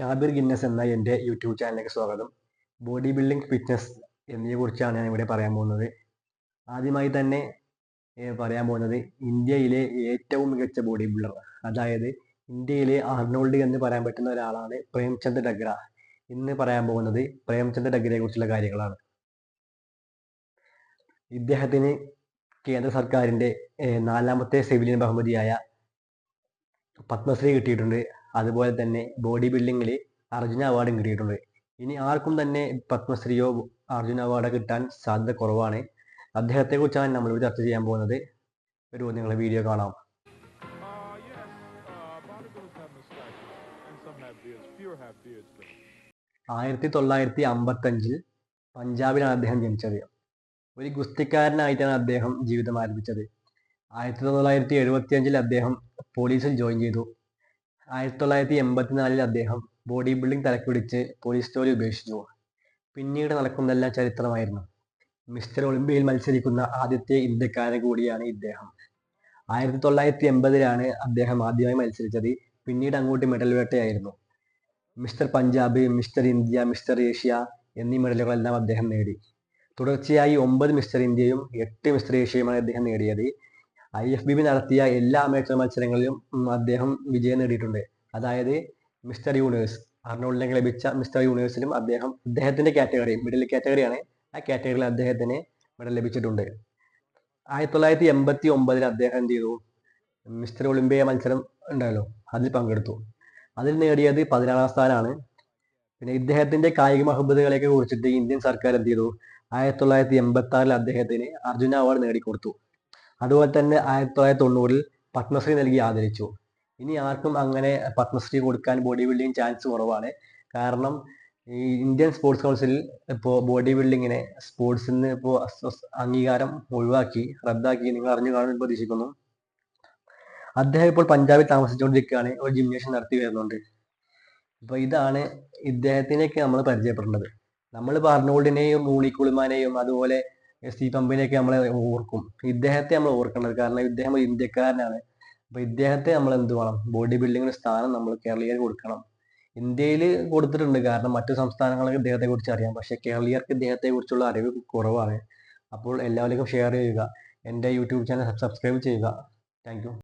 Shabir Guinness എന്ന എന്റെ YouTube ചാനലിലേക്ക് സ്വാഗതം. ബോഡി ബിൽഡിംഗ് ഫിറ്റ്നസ് എന്നിവയെ കുറിച്ചാണ് ഞാൻ ഇവിടെ പറയാൻ പോകുന്നത്. ആദ്യമായി തന്നെ പറയാൻ പോകുന്നത് ഇന്ത്യയിലെ ഏറ്റവും മികച്ച ബോഡി ബിൽഡർ അതായത് ഇന്ത്യയിലെ അർണോൾഡ് എന്ന് പറയാൻ പറ്റുന്ന ഒരാളാണ് പ്രേംചന്ദ് ഡഗ്ര. ഇന്ന് പറയാൻ പോകുന്നത് പ്രേംചന്ദ് ഡഗ്രയെ കുറിച്ചുള്ള കാര്യങ്ങളാണ്. ഇദ്ദേഹത്തിന് കേന്ദ്ര സർക്കാരിന്റെ നാലാമത്തെ സിവിലിയൻ ബഹുമതിയായ പത്മശ്രീ കിട്ടിയിട്ടുണ്ട്. അതുപോലെ തന്നെ ബോഡി ബിൽഡിങ്ങിൽ അർജുന അവാർഡും കിട്ടിയിട്ടുണ്ട്. ഇനി ആർക്കും തന്നെ പത്മശ്രീയോ അർജുന അവാർഡോ കിട്ടാൻ സാധ്യത കുറവാണ്. അദ്ദേഹത്തെ കുറിച്ചാണ് നമ്മളിവിടെ ചർച്ച ചെയ്യാൻ പോകുന്നത്. ഒരു നിങ്ങളെ വീഡിയോ കാണാം. ആയിരത്തി തൊള്ളായിരത്തി അമ്പത്തഞ്ചിൽ പഞ്ചാബിലാണ് അദ്ദേഹം ജനിച്ചത്. ഒരു ഗുസ്തിക്കാരനായിട്ടാണ് അദ്ദേഹം ജീവിതം ആരംഭിച്ചത്. ആയിരത്തി തൊള്ളായിരത്തി എഴുപത്തി അഞ്ചിൽ അദ്ദേഹം പോലീസിൽ ജോയിൻ ചെയ്തു. ആയിരത്തി തൊള്ളായിരത്തി എൺപത്തിനാലിൽ അദ്ദേഹം ബോഡി ബിൽഡിംഗ് തലക്കുപിടിച്ച് പോലീസ് ജോലി ഉപേക്ഷിച്ചു. പിന്നീട് നടക്കുന്നതെല്ലാം ചരിത്രമായിരുന്നു. മിസ്റ്റർ ഒളിമ്പ്യയിൽ മത്സരിക്കുന്ന ആദ്യത്തെ ഇന്ത്യക്കാരൻ കൂടിയാണ് ഇദ്ദേഹം. ആയിരത്തി തൊള്ളായിരത്തി എൺപതിലാണ് അദ്ദേഹം ആദ്യമായി മത്സരിച്ചത്. പിന്നീട് അങ്ങോട്ട് medal വേട്ടയായിരുന്നു. Mister Punjab mister India mister Asia എന്നീ മെഡലുകളെല്ലാം അദ്ദേഹം നേടി. തുടർച്ചയായി ഒമ്പത് മിസ്റ്റർ ഇന്ത്യയും എട്ട് മിസ്റ്റർ ഏഷ്യയുമാണ് അദ്ദേഹം നേടിയത്. ഐ എഫ് ബി ബി നടത്തിയ എല്ലാ അമേച്ചർ മത്സരങ്ങളിലും അദ്ദേഹം വിജയം നേടിയിട്ടുണ്ട്. അതായത് മിസ്റ്റർ യൂണിവേഴ്സ് അർണോൾഡിനെ ലഭിച്ച മിസ്റ്റർ യൂണിവേഴ്സിലും അദ്ദേഹം അദ്ദേഹത്തിന്റെ കാറ്റഗറി മിഡിൽ കാറ്റഗറിയാണ്. ആ കാറ്റഗറിയിൽ അദ്ദേഹത്തിന് മെഡൽ ലഭിച്ചിട്ടുണ്ട്. ആയിരത്തി തൊള്ളായിരത്തി എൺപത്തി ഒമ്പതിൽ അദ്ദേഹം എന്ത് ചെയ്തു? മിസ്റ്റർ ഒളിമ്പിയ മത്സരം ഉണ്ടല്ലോ അതിൽ പങ്കെടുത്തു. അതിൽ നേടിയത് പതിനാറാം സ്ഥാനമാണ്. പിന്നെ ഇദ്ദേഹത്തിന്റെ കായിക മഹബത്തുകളെയൊക്കെ കുറിച്ചിട്ട് ഇന്ത്യൻ സർക്കാർ എന്ത് ചെയ്തു? ആയിരത്തി തൊള്ളായിരത്തി എൺപത്തി ആറിൽ അദ്ദേഹത്തിന് അർജുന അവാർഡ് നേടിക്കൊടുത്തു. അതുപോലെ തന്നെ ആയിരത്തി തൊള്ളായിരത്തി തൊണ്ണൂറിൽ പത്മശ്രീ നൽകി ആദരിച്ചു. ഇനി ആർക്കും അങ്ങനെ പത്മശ്രീ കൊടുക്കാൻ ബോഡി ബിൽഡിംഗ് ചാൻസ് കുറവാണ്. കാരണം ഈ ഇന്ത്യൻ സ്പോർട്സ് കൗൺസിലിൽ ഇപ്പോൾ ബോഡി ബിൽഡിങ്ങിനെ സ്പോർട്സിൽ നിന്ന് ഇപ്പോൾ അംഗീകാരം ഒഴിവാക്കി റദ്ദാക്കി നിങ്ങൾ അറിഞ്ഞു കാണുമെന്ന് പ്രതീക്ഷിക്കുന്നു. അദ്ദേഹം ഇപ്പോൾ പഞ്ചാബിൽ താമസിച്ചുകൊണ്ടിരിക്കുകയാണ്. ഒരു ജിംനേഷ്യം നടത്തി വരുന്നുണ്ട്. അപ്പോൾ ഇതാണ് ഇദ്ദേഹത്തിനെയൊക്കെ നമ്മൾ പരിചയപ്പെടേണ്ടത് നമ്മൾ ബാർണോൾഡിനെയും മൂളിക്കുളിമാനെയും അതുപോലെ സി പമ്പിനെയൊക്കെ നമ്മളെ ഓർക്കും. ഇദ്ദേഹത്തെ നമ്മൾ ഓർക്കേണ്ടത് കാരണം ഇദ്ദേഹം ഒരു ഇന്ത്യക്കാരനാണ്. അപ്പൊ ഇദ്ദേഹത്തെ നമ്മൾ എന്ത് വേണം? ബോഡി ബിൽഡിങ്ങിന് സ്ഥാനം നമ്മൾ കേരളീയർ കൊടുക്കണം. ഇന്ത്യയിൽ കൊടുത്തിട്ടുണ്ട് കാരണം മറ്റു സംസ്ഥാനങ്ങൾക്ക് ഇദ്ദേഹത്തെ കുറിച്ച് അറിയാം. പക്ഷെ കേരളീയർക്ക് ഇദ്ദേഹത്തെ കുറിച്ചുള്ള അറിവ് കുറവാണ്. അപ്പോൾ എല്ലാവർക്കും ഷെയർ ചെയ്യുക. എന്റെ യൂട്യൂബ് ചാനൽ സബ്സ്ക്രൈബ് ചെയ്യുക. താങ്ക്